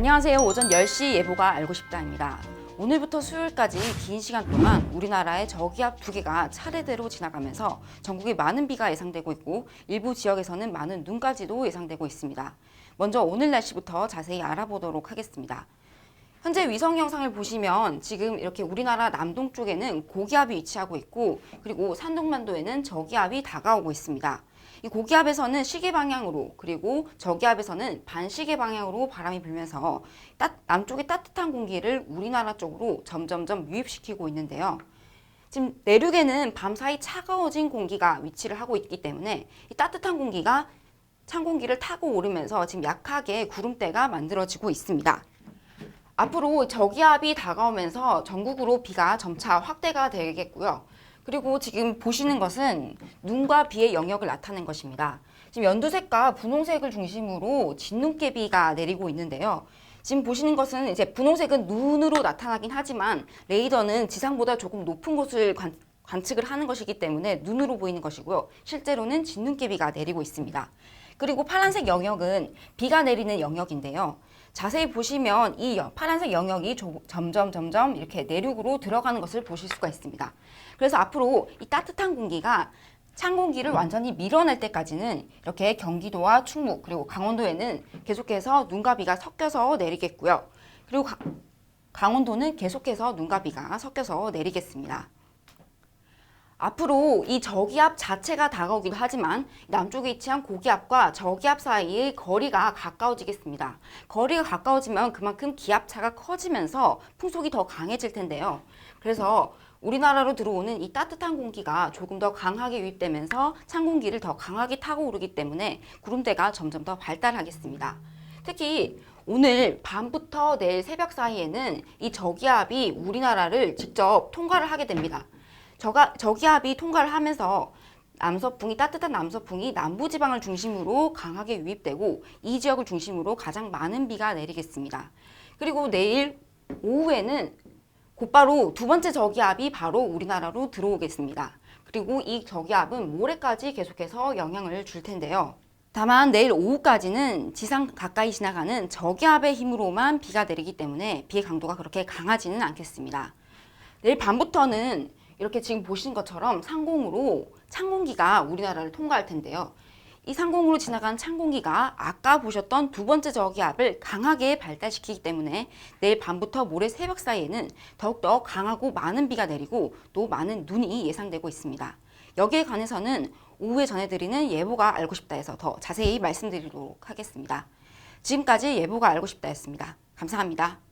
안녕하세요. 오전 10시 예보가 알고 싶다입니다. 오늘부터 수요일까지 긴 시간 동안 우리나라의 저기압 두 개가 차례대로 지나가면서 전국에 많은 비가 예상되고 있고 일부 지역에서는 많은 눈까지도 예상되고 있습니다. 먼저 오늘 날씨부터 자세히 알아보도록 하겠습니다. 현재 위성 영상을 보시면 지금 이렇게 우리나라 남동쪽에는 고기압이 위치하고 있고 그리고 산동만도에는 저기압이 다가오고 있습니다. 이 고기압에서는 시계 방향으로 그리고 저기압에서는 반시계 방향으로 바람이 불면서 따, 남쪽의 따뜻한 공기를 우리나라 쪽으로 점점점 유입시키고 있는데요. 지금 내륙에는 밤사이 차가워진 공기가 위치를 하고 있기 때문에 이 따뜻한 공기가 찬 공기를 타고 오르면서 지금 약하게 구름대가 만들어지고 있습니다. 앞으로 저기압이 다가오면서 전국으로 비가 점차 확대가 되겠고요. 그리고 지금 보시는 것은 눈과 비의 영역을 나타낸 것입니다. 지금 연두색과 분홍색을 중심으로 진눈깨비가 내리고 있는데요. 지금 보시는 것은 이제 분홍색은 눈으로 나타나긴 하지만 레이더는 지상보다 조금 높은 곳을 관, 관측을 하는 것이기 때문에 눈으로 보이는 것이고요. 실제로는 진눈깨비가 내리고 있습니다. 그리고 파란색 영역은 비가 내리는 영역인데요. 자세히 보시면 이 여- 파란색 영역이 조- 점점 점점 이렇게 내륙으로 들어가는 것을 보실 수가 있습니다. 그래서 앞으로 이 따뜻한 공기가 찬 공기를 완전히 밀어낼 때까지는 이렇게 경기도와 충북 그리고 강원도에는 계속해서 눈과 비가 섞여서 내리겠고요. 그리고 가- 강원도는 계속해서 눈과 비가 섞여서 내리겠습니다. 앞으로 이 저기압 자체가 다가오기도 하지만 남쪽에 위치한 고기압과 저기압 사이의 거리가 가까워지겠습니다. 거리가 가까워지면 그만큼 기압차가 커지면서 풍속이 더 강해질 텐데요. 그래서 우리나라로 들어오는 이 따뜻한 공기가 조금 더 강하게 유입되면서 찬 공기를 더 강하게 타고 오르기 때문에 구름대가 점점 더 발달하겠습니다. 특히 오늘 밤부터 내일 새벽 사이에는 이 저기압이 우리나라를 직접 통과를 하게 됩니다. 저가, 저기압이 통과를 하면서 남서풍이 따뜻한 남서풍이 남부 지방을 중심으로 강하게 유입되고 이 지역을 중심으로 가장 많은 비가 내리겠습니다. 그리고 내일 오후에는 곧바로 두 번째 저기압이 바로 우리나라로 들어오겠습니다. 그리고 이 저기압은 모레까지 계속해서 영향을 줄 텐데요. 다만 내일 오후까지는 지상 가까이 지나가는 저기압의 힘으로만 비가 내리기 때문에 비의 강도가 그렇게 강하지는 않겠습니다. 내일 밤부터는 이렇게 지금 보시는 것처럼 상공으로 찬 공기가 우리나라를 통과할 텐데요. 이 상공으로 지나간 찬 공기가 아까 보셨던 두 번째 저기압을 강하게 발달시키기 때문에 내일 밤부터 모레 새벽 사이에는 더욱더 강하고 많은 비가 내리고 또 많은 눈이 예상되고 있습니다. 여기에 관해서는 오후에 전해드리는 예보가 알고 싶다에서 더 자세히 말씀드리도록 하겠습니다. 지금까지 예보가 알고 싶다였습니다. 감사합니다.